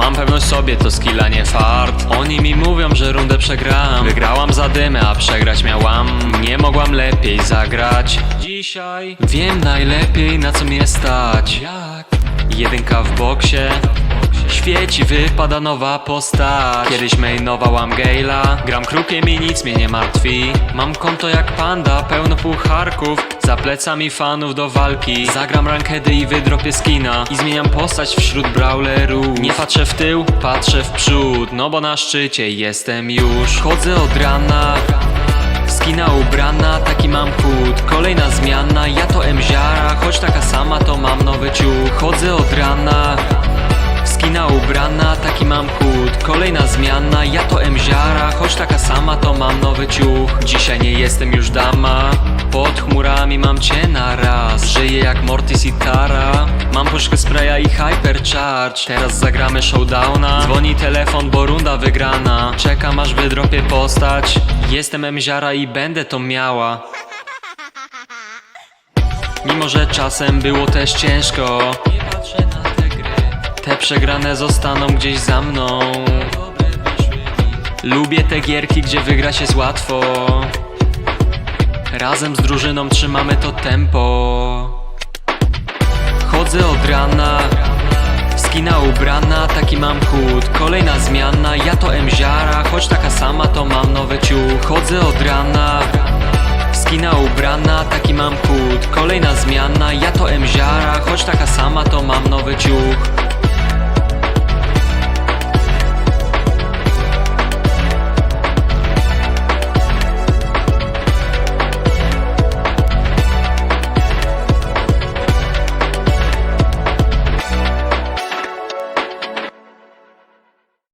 Mam pewność sobie, to skilla nie fart. Oni mi mówią, że rundę przegram Wygrałam za dymę, a przegrać miałam. Nie mogłam lepiej zagrać. Dzisiaj wiem najlepiej na co mnie stać. Jak? Jedynka w boksie Świeci, wypada nowa postać. Kiedyś mainowałam Gale'a Gram krukiem i nic mnie nie martwi. Mam konto jak panda, pełno pucharków. Za plecami fanów do walki. Zagram rankedy i wydropię skina. I zmieniam postać wśród brawlerów. Nie patrzę w tył, patrzę w przód. No bo na szczycie jestem już. Chodzę od rana. Skina ubrana, taki mam chód. Kolejna zmiana, ja to emziara Choć taka sama, to mam nowy ciuch. Chodzę od rana Kolejna zmiana, ja to emziara Choć taka sama, to mam nowy ciuch. Dzisiaj nie jestem już dama Pod chmurami mam cię na raz. Żyję jak Mortis i Tara Mam puszkę spraya i hypercharge. Teraz zagramy showdowna Dzwoni telefon, bo runda wygrana. Czekam aż wydropię postać. Jestem emziara i będę to miała. Mimo, że czasem było też ciężko Te przegrane zostaną gdzieś za mną. Lubię te gierki, gdzie wygrać jest łatwo. Razem z drużyną trzymamy to tempo. Chodzę od rana Skina ubrana, taki mam chód Kolejna zmiana, ja to emziara Choć taka sama, to mam nowy ciuch. Chodzę od rana Skina ubrana, taki mam chód Kolejna zmiana, ja to emziara Choć taka sama, to mam nowy ciuch